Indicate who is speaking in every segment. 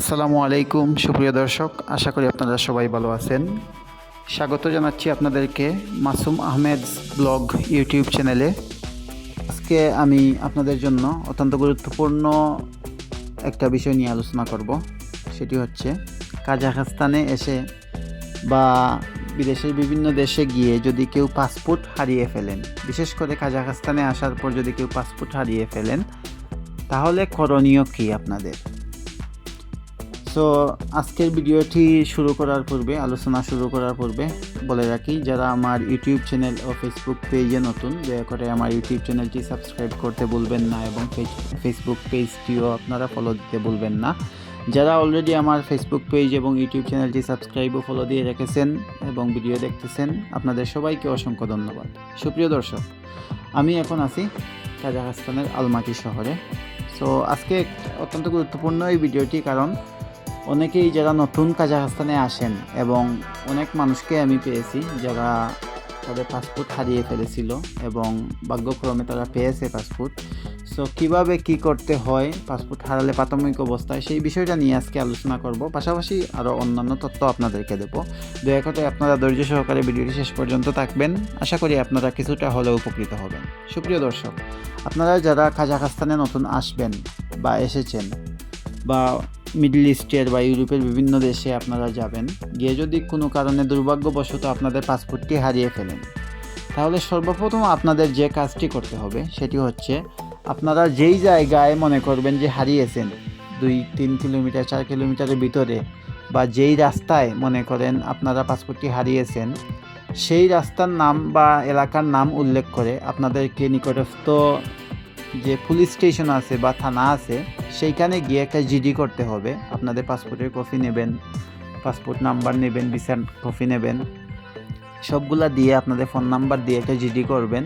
Speaker 1: আসসালামু আলাইকুম, সুপ্রিয় দর্শক, আশা করি আপনারা সবাই ভালো আছেন। স্বাগত জানাচ্ছি আপনাদেরকে মাসুম আহমেদ ব্লগ ইউটিউব চ্যানেলে। আজকে আমি আপনাদের জন্য অত্যন্ত গুরুত্বপূর্ণ একটা বিষয় নিয়ে আলোচনা করব। সেটি হচ্ছে, কাজাখস্তানে এসে বা বিদেশের বিভিন্ন দেশে গিয়ে যদি কেউ পাসপোর্ট হারিয়ে ফেলেন, বিশেষ করে কাজাখস্তানে আসার পর যদি কেউ পাসপোর্ট হারিয়ে ফেলেন, তাহলে করণীয় কী আপনাদের? সো আজকের ভিডিওটি শুরু করার পূর্বে, আলোচনা শুরু করার পূর্বে বলে রাখি, যারা আমার ইউটিউব চ্যানেল ও ফেসবুক পেজে নতুন, দয়া করে আমার ইউটিউব চ্যানেলটি সাবস্ক্রাইব করতে ভুলবেন না এবং ফেসবুক পেজটিও আপনারা ফলো দিতে ভুলবেন না। যারা অলরেডি আমার ফেসবুক পেজ এবং ইউটিউব চ্যানেলটি সাবস্ক্রাইব ও ফলো দিয়ে রেখেছেন এবং ভিডিও দেখতেছেন, আপনাদের সবাইকে অসংখ্য ধন্যবাদ। সুপ্রিয় দর্শক, আমি এখন আছি কাজাখস্তানের আলমাটি শহরে। সো আজকে অত্যন্ত গুরুত্বপূর্ণ এই ভিডিওটি কারণ অনেকেই যারা নতুন কাজাখস্তানে আসেন এবং অনেক মানুষকে আমি পেয়েছি যারা তাদের পাসপোর্ট হারিয়ে ফেলেছিল এবং ভাগ্যক্রমে তারা পেয়েছে পাসপোর্ট সো কীভাবে কি করতে হয় পাসপোর্ট হারালে প্রাথমিক অবস্থায় সেই বিষয়টা নিয়ে আজকে আলোচনা করব। পাশাপাশি আরও অন্যান্য তথ্য আপনাদেরকে দেবো। দয়া করে আপনারা ধৈর্য সহকারে ভিডিওটি শেষ পর্যন্ত থাকবেন। আশা করি আপনারা কিছুটা হলেও উপকৃত হবেন। সুপ্রিয় দর্শক, আপনারা যারা কাজাখস্তানে নতুন আসবেন বা এসেছেন বা মিডল ইস্টের বা ইউরোপের বিভিন্ন দেশে আপনারা যাবেন। গিয়ে যদি কোনো কারণে দুর্ভাগ্যবশত আপনাদের পাসপোর্টটি হারিয়ে ফেলেন। তাহলে সর্বপ্রথম আপনাদের যে কাজটি করতে হবে, সেটি হচ্ছে আপনারা যেই জায়গায় মনে করবেন যে হারিয়েছেন, দুই, তিন কিলোমিটার, চার কিলোমিটারের ভিতরে বা যেই রাস্তায় মনে করেন আপনারা পাসপোর্টটি হারিয়েছেন, সেই রাস্তার নাম বা এলাকার নাম উল্লেখ করে আপনাদেরকে নিকটস্থ যে পুলিশ স্টেশন আছে বা থানা আছে সেইখানে গিয়ে একটা জিডি করতে হবে। আপনাদের পাসপোর্টের কপি নেবেন, পাসপোর্ট নাম্বার নেবেন ভিসার কপি নেবেন। সবগুলা দিয়ে আপনাদের ফোন নাম্বার দিয়ে একটা জিডি করবেন।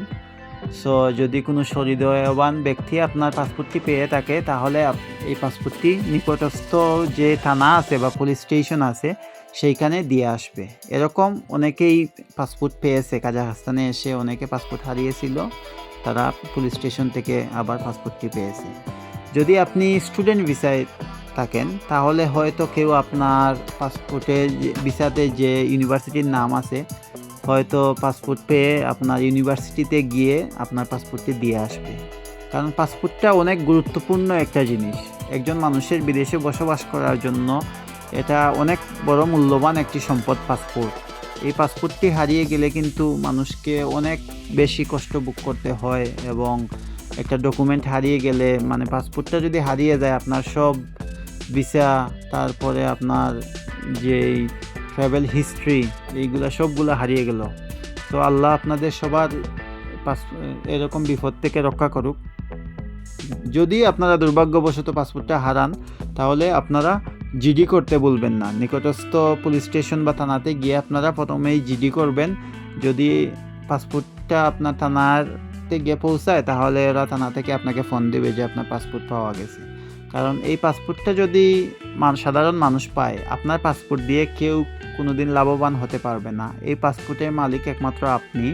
Speaker 1: সো যদি কোনো সহৃদয়বান ব্যক্তি আপনার পাসপোর্টটি পেয়ে থাকে, তাহলে এই পাসপোর্টটি নিকটস্থ যে থানা আছে বা পুলিশ স্টেশন আছে, সেইখানে দিয়ে আসবে। এরকম অনেকেই পাসপোর্ট পেয়েছে, কাজাখস্তানে এসে অনেকে পাসপোর্ট হারিয়েছিল, তারা পুলিশ স্টেশন থেকে আবার পাসপোর্টটি পেয়েছে। যদি আপনি স্টুডেন্ট ভিসায় থাকেন, তাহলে হয়তো কেউ আপনার পাসপোর্টে ভিসাতে যে ইউনিভার্সিটির নাম আছে, হয়তো পাসপোর্ট পেয়ে আপনার ইউনিভার্সিটিতে গিয়ে আপনার পাসপোর্টটি দিয়ে আসবে। কারণ পাসপোর্টটা অনেক গুরুত্বপূর্ণ একটা জিনিস। একজন মানুষের বিদেশে বসবাস করার জন্য এটা অনেক বড় মূল্যবান একটি সম্পদ পাসপোর্ট এই পাসপোর্টটি হারিয়ে গেলে কিন্তু মানুষকে অনেক বেশি কষ্ট ভোগ করতে হয় এবং একটা ডকুমেন্ট হারিয়ে গেলে মানে পাসপোর্টটা যদি হারিয়ে যায়, আপনার সব ভিসা তারপরে আপনার যেই ট্রাভেল হিস্ট্রি এইগুলো সবগুলো হারিয়ে গেল। তো আল্লাহ আপনাদের সবার এরকম বিপদ থেকে রক্ষা করুক। যদি আপনারা দুর্ভাগ্যবশত পাসপোর্টটা হারান, তাহলে আপনারা জিডি করতে বলবেন না। নিকটস্থ পুলিশ স্টেশন বা থানাতে গিয়ে আপনারা প্রথমেই জিডি করবেন। যদি পাসপোর্টটা আপনার থানাতে গিয়ে পৌঁছায়, তাহলে ওরা থানা থেকে আপনাকে ফোন দেবে যে আপনার পাসপোর্ট পাওয়া গেছে। কারণ এই পাসপোর্টটা যদি সাধারণ মানুষ পায়, আপনার পাসপোর্ট দিয়ে কেউ কোনোদিন লাভবান হতে পারবে না। এই পাসপোর্টের মালিক একমাত্র আপনি।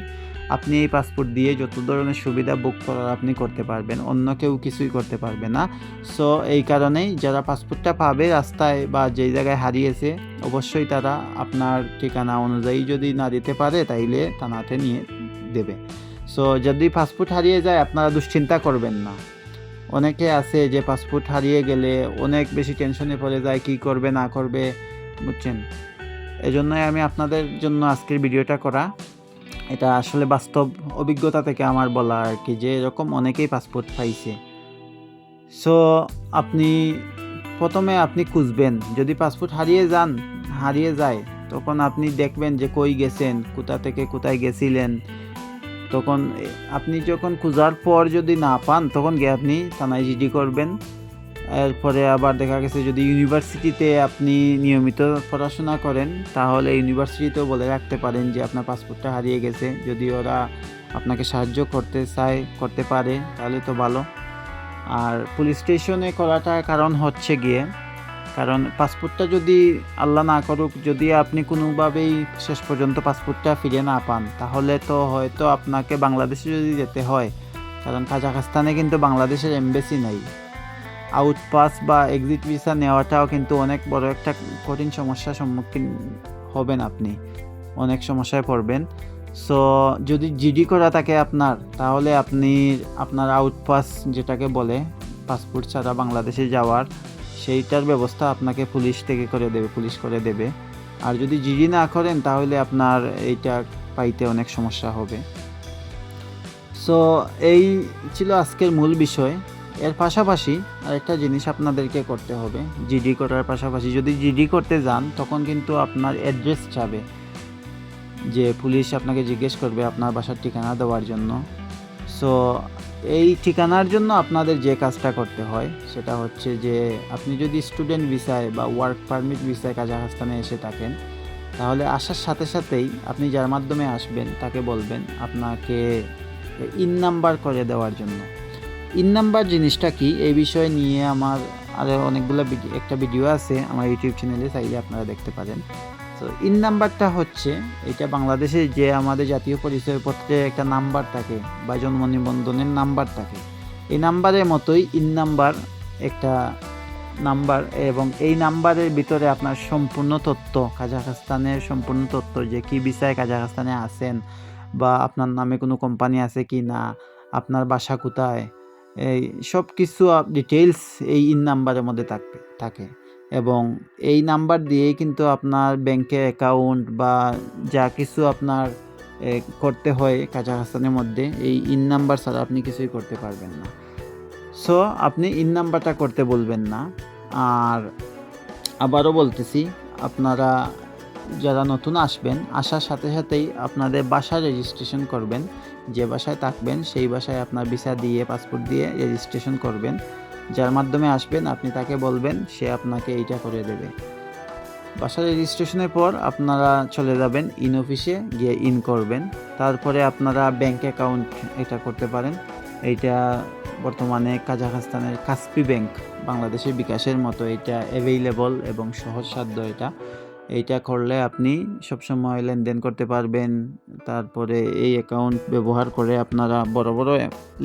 Speaker 1: আপনি এই পাসপোর্ট দিয়ে যত ধরনের সুবিধা বুক করার আপনি করতে পারবেন, অন্য কেউ কিছুই করতে পারবে না। সো এই কারণেই যারা পাসপোর্টটা পাবে রাস্তায় বা যেই জায়গায় হারিয়েছে, অবশ্যই তারা আপনার ঠিকানা অনুযায়ী যদি না দিতে পারে, তাইলে থানাতে নিয়ে দেবে। সো যদি পাসপোর্ট হারিয়ে যায়, আপনারা দুশ্চিন্তা করবেন না। অনেকে আছে যে পাসপোর্ট হারিয়ে গেলে অনেক বেশি টেনশনে পড়ে যায়, কি করবে, না করবে, বুঝছেন? এজন্যই আমি আপনাদের জন্য আজকের ভিডিওটা করা। এটা আসলে বাস্তব অভিজ্ঞতা থেকে আমার বলা আর কি, যে এরকম অনেকেই পাসপোর্ট পাইছে। সো আপনি প্রথমে আপনি খুঁজবেন। যদি পাসপোর্ট হারিয়ে যান, হারিয়ে যায়, তখন আপনি দেখবেন যে কই গেছেন, কোথা থেকে কোথায় গেছিলেন তখন আপনি যখন খোঁজার পর যদি না পান, তখন গিয়ে আপনি থানায় জিডি করবেন। এরপরে আবার দেখা গেছে যদি ইউনিভার্সিটিতে আপনি নিয়মিত পড়াশোনা করেন, তাহলে ইউনিভার্সিটিতেও বলে রাখতে পারেন যে আপনার পাসপোর্টটা হারিয়ে গেছে। যদি ওরা আপনাকে সাহায্য করতে চায়, করতে পারে, তাহলে তো ভালো। আর পুলিশ স্টেশনে করাটার কারণ হচ্ছে গিয়ে কারণ পাসপোর্টটা যদি আল্লাহ না করুক, যদি আপনি কোনোভাবেই শেষ পর্যন্ত পাসপোর্টটা ফিরে না পান, তাহলে তো হয়তো আপনাকে বাংলাদেশে যদি যেতে হয়, কারণ কাজাখস্তানে কিন্তু বাংলাদেশের এমবেসি নাই। আউটপাস বা এক্সিট ভিসা নেওয়াটাও কিন্তু অনেক বড় একটা কঠিন সমস্যার সম্মুখীন হবেন আপনি, অনেক সমস্যায় পড়বেন। সো যদি জিডি করা থাকে আপনার, তাহলে আপনি, আপনার আউটপাস যেটাকে বলে পাসপোর্ট ছাড়া বাংলাদেশে যাওয়ার সেইটার ব্যবস্থা আপনাকে পুলিশ থেকে করে দেবে, পুলিশ করে দেবে। আর যদি জিডি না করেন, তাহলে আপনার এইটা পাইতে অনেক সমস্যা হবে। সো এই ছিল আজকের মূল বিষয়। এর পাশাপাশি আরেকটা জিনিস আপনাদেরকে করতে হবে। জিডি করার পাশাপাশি যদি জিডি করতে যান, তখন কিন্তু আপনার অ্যাড্রেস চাবে। যে পুলিশ আপনাকে জিজ্ঞেস করবে আপনার বাসার ঠিকানা দেওয়ার জন্য। সো এই ঠিকানার জন্য আপনাদের যে কাজটা করতে হয়, সেটা হচ্ছে যে আপনি যদি স্টুডেন্ট ভিসায় বা ওয়ার্ক পারমিট ভিসায় কাজাখস্তানে এসে থাকেন, তাহলে আসার সাথে সাথেই আপনি যার মাধ্যমে আসবেন, তাকে বলবেন আপনাকে ইন নাম্বার করে দেওয়ার জন্য। ইন নাম্বার জিনিসটা কি? এই বিষয়ে নিয়ে আমার আরও অনেকগুলো একটা ভিডিও আছে আমার ইউটিউব চ্যানেলে চাইলে আপনারা দেখতে পারেন। তো ইন নাম্বারটা হচ্ছে, এটা বাংলাদেশে যে আমাদের জাতীয় পরিচয়পত্রে একটা নাম্বার থাকে বা জন্ম নিবন্ধনের নাম্বার থাকে, এই নাম্বারের মতোই ইন নাম্বার একটা নাম্বার এবং এই নাম্বারের ভিতরে আপনার সম্পূর্ণ তথ্য কাজাখস্তানের সম্পূর্ণ তথ্য যে কি বিষয়ে কাজাখস্তানে আছেন বা আপনার নামে কোনো কোম্পানি আছে কি না, আপনার বাসা কোথায়, এই সব কিছু ডিটেলস এই ইন নাম্বারের মধ্যে থাকবে, থাকে। এবং এই নাম্বার দিয়েই কিন্তু আপনার ব্যাংকের অ্যাকাউন্ট বা যা কিছু আপনার করতে হয় কাজাখস্তানের মধ্যে, এই ইন নাম্বার ছাড়া আপনি কিছুই করতে পারবেন না। সো, আপনি ইন নাম্বারটা করতে বলবেন না। আর আবারও বলতেছি, আপনারা যারা নতুন আসবেন, আসার সাথে সাথেই আপনাদের বাসা রেজিস্ট্রেশন করবেন। যে বাসায় থাকবেন, সেই বাসায় আপনার ভিসা দিয়ে পাসপোর্ট দিয়ে রেজিস্ট্রেশন করবেন। যার মাধ্যমে আসবেন, আপনি তাকে বলবেন, সে আপনাকে এইটা করে দেবে। বাসা রেজিস্ট্রেশনের পর আপনারা চলে যাবেন, ইন অফিসে গিয়ে ইন করবেন। তারপরে আপনারা ব্যাংক অ্যাকাউন্ট এটা করতে পারেন। এইটা বর্তমানে কাজাখস্তানের কাসপি ব্যাংক, বাংলাদেশের বিকাশের মতো এটা অ্যাভেইলেবল এবং সহজসাধ্য এটা। এইটা করলে আপনি সবসময় লেনদেন করতে পারবেন। তারপরে এই অ্যাকাউন্ট ব্যবহার করে আপনারা বড় বড়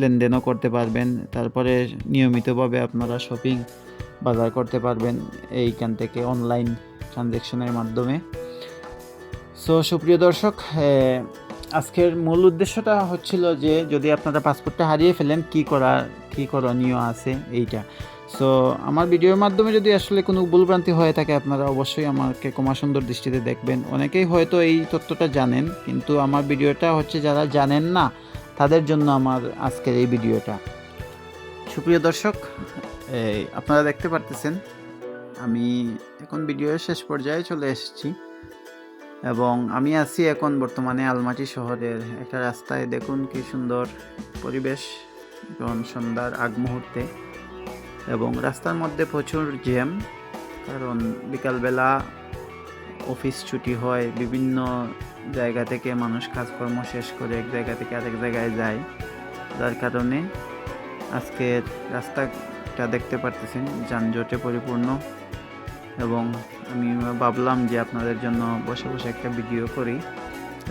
Speaker 1: লেনদেনও করতে পারবেন। তারপরে নিয়মিতভাবে আপনারা শপিং বাজার করতে পারবেন এইখান থেকে অনলাইন ট্রানজ্যাকশনের মাধ্যমে। সো সুপ্রিয় দর্শক আজকের মূল উদ্দেশ্যটা হচ্ছিল যে যদি আপনারা পাসপোর্টটা হারিয়ে ফেলেন, কি করা কি করণীয় আছে এইটা? সো আমার ভিডিওর মাধ্যমে যদি আসলে কোনো ভুলভ্রান্তি হয়ে থাকে, আপনারা অবশ্যই আমাকে কমা সুন্দর দৃষ্টিতে দেখবেন। অনেকেই হয়তো এই তথ্যটা জানেন, কিন্তু আমার ভিডিওটা হচ্ছে যারা জানেন না, তাদের জন্য আমার আজকের এই ভিডিওটা। সুপ্রিয় দর্শক, এই আপনারা দেখতে পারতেছেন, আমি এখন ভিডিওর শেষ পর্যায়ে চলে এসেছি এবং আমি আছি এখন বর্তমানে আলমাটি শহরের একটা রাস্তায়। দেখুন কি সুন্দর পরিবেশ এখন সন্ধ্যার আগ মুহূর্তে। এবং রাস্তার মধ্যে প্রচুর জ্যাম, কারণ বিকালবেলা অফিস ছুটি হয়, বিভিন্ন জায়গা থেকে মানুষ কাজকর্ম শেষ করে এক জায়গা থেকে আরেক জায়গায় যায়। যার কারণে আজকের রাস্তাটা দেখতে পারতেছেন, যানজটে পরিপূর্ণ এবং আমি ভাবলাম যে আপনাদের জন্য বসে বসে একটা ভিডিও করি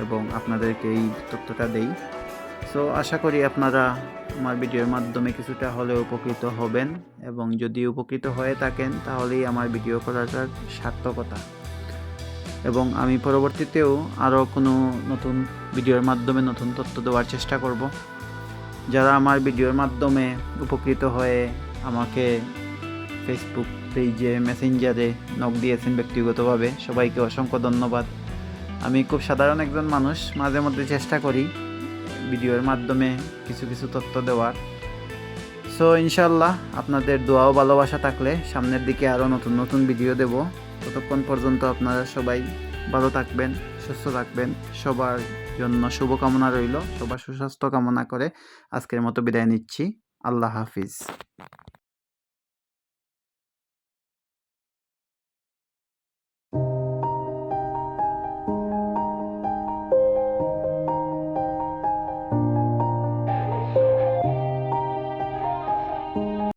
Speaker 1: এবং আপনাদেরকে এই তথ্যটা দেই। সো আশা করি আপনারা আমার ভিডিওর মাধ্যমে কিছুটা হলেও উপকৃত হবেন এবং যদি উপকৃত হয়ে থাকেন, তাহলেই আমার ভিডিও করাটার সার্থকতা। এবং আমি পরবর্তীতেও আরও কোনো নতুন ভিডিওর মাধ্যমে নতুন তথ্য দেওয়ার চেষ্টা করব। যারা আমার ভিডিওর মাধ্যমে উপকৃত হয়ে আমাকে ফেসবুক পেজে মেসেঞ্জারে নক দিয়েছেন ব্যক্তিগতভাবে, সবাইকে অসংখ্য ধন্যবাদ। আমি খুব সাধারণ একজন মানুষ মাঝে মধ্যে চেষ্টা করি ভিডিওর মাধ্যমে কিছু কিছু তথ্য দেওয়ার। সো ইনশাল্লাহ আপনাদের দোয়াও ভালোবাসা থাকলে সামনের দিকে আরও নতুন নতুন ভিডিও দেব। ততক্ষণ পর্যন্ত আপনারা সবাই ভালো থাকবেন, সুস্থ থাকবেন। সবার জন্য শুভকামনা রইল, সবার সুস্বাস্থ্য কামনা করে আজকের মতো বিদায় নিচ্ছি। আল্লাহ হাফিজ।